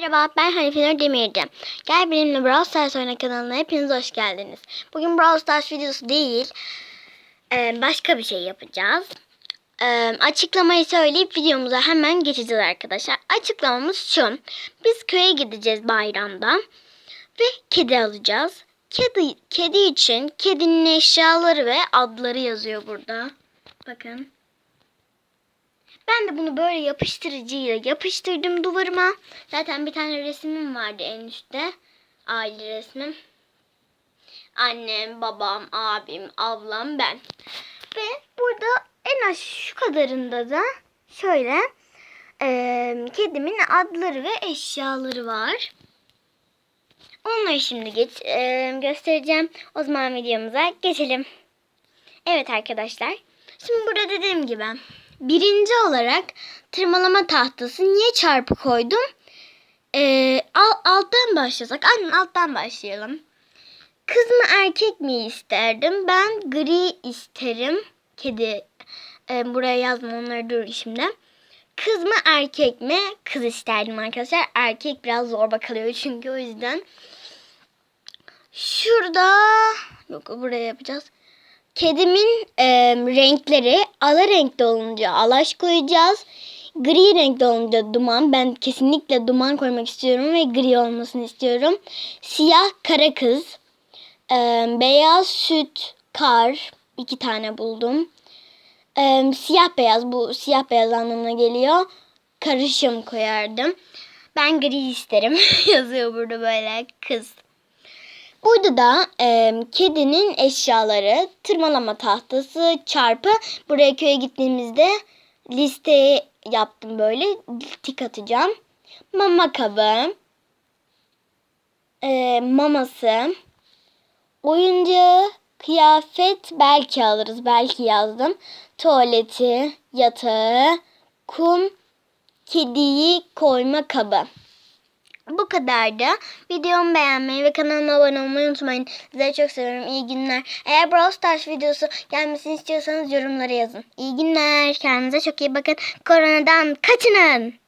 Merhaba ben Hanife Demirci. Gel benimle Brawl Stars oyna kanalına hepiniz hoş geldiniz. Bugün Brawl Stars videosu değil e, başka bir şey yapacağız. E, açıklamayı söyleyip videomuza hemen geçeceğiz arkadaşlar. Açıklamamız şu. Biz köye gideceğiz bayramda ve kedi alacağız. Kedi, kedi için kedinin eşyaları ve adları yazıyor burada. Bakın. Ben de bunu böyle yapıştırıcıyla yapıştırdım duvarıma. Zaten bir tane resmim vardı en üstte. Aile resmim. Annem, babam, abim, ablam, ben. Ve burada en aş şu kadarında da şöyle eee, kedimin adları ve eşyaları var. Onları şimdi geç, eee, göstereceğim. O zaman videomuza geçelim. Evet arkadaşlar. Şimdi burada dediğim gibi birinci olarak tırmalama tahtası niye çarpı koydum? Ee, al- alttan başlasak. Aynen alttan başlayalım. Kız mı erkek mi isterdim? Ben gri isterim. Kedi e, buraya yazma onları dur şimdi. Kız mı erkek mi? Kız isterdim arkadaşlar. Erkek biraz zorba kalıyor çünkü o yüzden. Şurada yok buraya yapacağız. Kedimin e, renkleri ala renkte olunca alaş koyacağız. Gri renkte olunca duman. Ben kesinlikle duman koymak istiyorum ve gri olmasını istiyorum. Siyah kara kız. E, beyaz süt kar. iki tane buldum. E, siyah beyaz bu siyah beyaz anlamına geliyor. Karışım koyardım. Ben gri isterim. Yazıyor burada böyle kız. Burada da e, kedinin eşyaları, tırmalama tahtası, çarpı. Buraya köye gittiğimizde listeyi yaptım böyle. Tik atacağım. Mama kabı. e, maması. Oyuncağı, kıyafet belki alırız. Belki yazdım. Tuvaleti, yatağı, kum, kediyi koyma kabı. Bu kadardı. Videomu beğenmeyi ve kanalıma abone olmayı unutmayın. Sizleri çok seviyorum. İyi günler. Eğer Brawl Stars videosu gelmesini istiyorsanız yorumlara yazın. İyi günler. Kendinize çok iyi bakın. Koronadan kaçının.